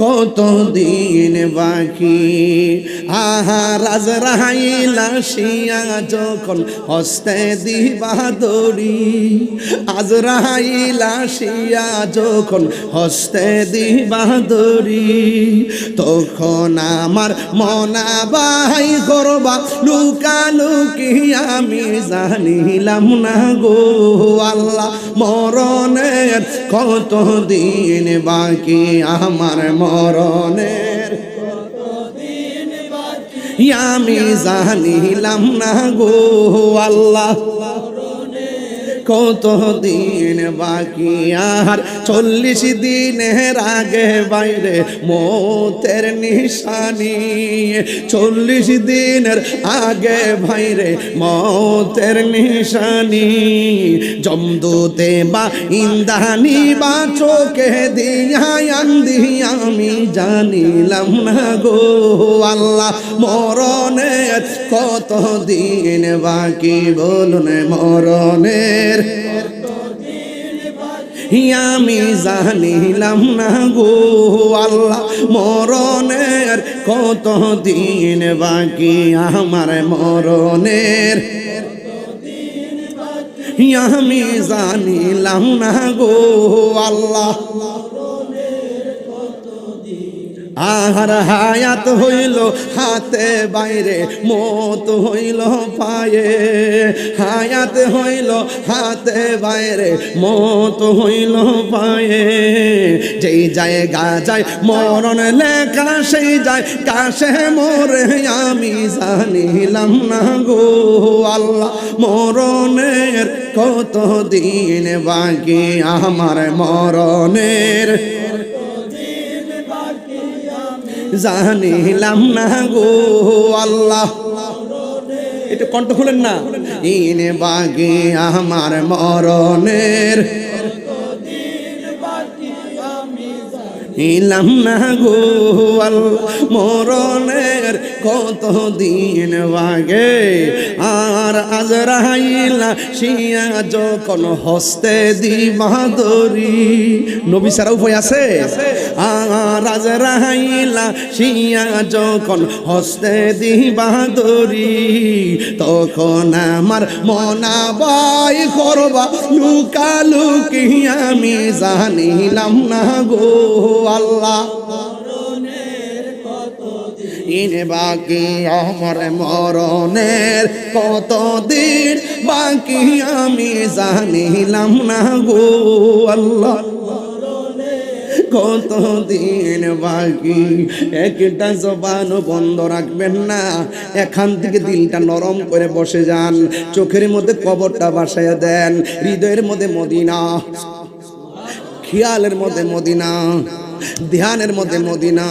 কত দিন বাকি? আহা রাজ রাহাইলা শিয়া যখন হস্তে দিবা দড়ি, আজ রাহাইলা শিয়া যখন হস্তে দিবা দড়ি, তখন আমার মনা বাই করবা লুকালুকি আমি জানিলাম না গো আল্লাহ, মরণের কত দিন বাকি? আমার মরণের আমি জানিলাম না গো আল্লাহ। কত দিন বাকি? আর চল্লিশ দিনের আগে বাইরে মতের নিশানি। চল্লিশ দিনের আগে বাইরে মতের নিশানি। জমদুতে বা ইন্দানি বা চোখে দিয়া আমি জানিলাম না গো আল্লাহ, মরণের কত দিন বাকি? বলুন মরণের আমি জানিলাম না গো আল্লাহ, মরণের কত দিন বাকি? আমার মরণের আমি জানিলাম না গো আল্লাহ। আহার হায়াত হইল, হাতে বাইরে মত হইল পায়ে। হায়াত হইল, হাতে বাইরে মত হইল পায়ে। যেই জায়গা যায়, মরণ লেখা সেই যায়। কাশে মরে আমি জানিলাম না গো আল্লাহ, মরণের কত দিন বাকি? আমার মরণের জানিলাম না গো আল্লাহ। একটু কণ্ঠ খুলেন না। ইনে বাগে আমার মরণের। ইলাম না গো আল্লাহ, মরণের কত দিন বাগে আর আজ শিয়া যখন হস্তে দি দরি নবী সারা উপায় আছে? আর আজ রাহাইলা শিয়া যখন হস্তে দিবা দরি তখন আমার মনা বাই করবা লুকালুকি আমি জানিলাম না গো আল্লাহ। ইনে বাকি আমার মরণের কত দিন বাকি আমি জানিলাম না গো আল্লাহ। কত দিন বাকি? একটা জবানও বন্ধ রাখবেন না। এখান থেকে দিলটা নরম করে বসে যান। চোখের মধ্যে কবরটা বাসায় দেন। হৃদয়ের মধ্যে মদিনা। খেয়ালের মধ্যে মদিনা। ধ্যানের মধ্যে মদিনা।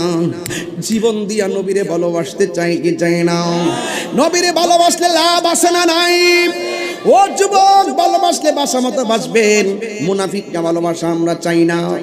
জীবন দিয়া নবীরে ভালোবাসতে চাই কি চাই না? নবীরে ভালোবাসলে লাভ আসে না নাই? ও যুবক, ভালোবাসলে বাসা মতো বাসবেন মুনাফিককে ভালোবাসা আমরা চাই না।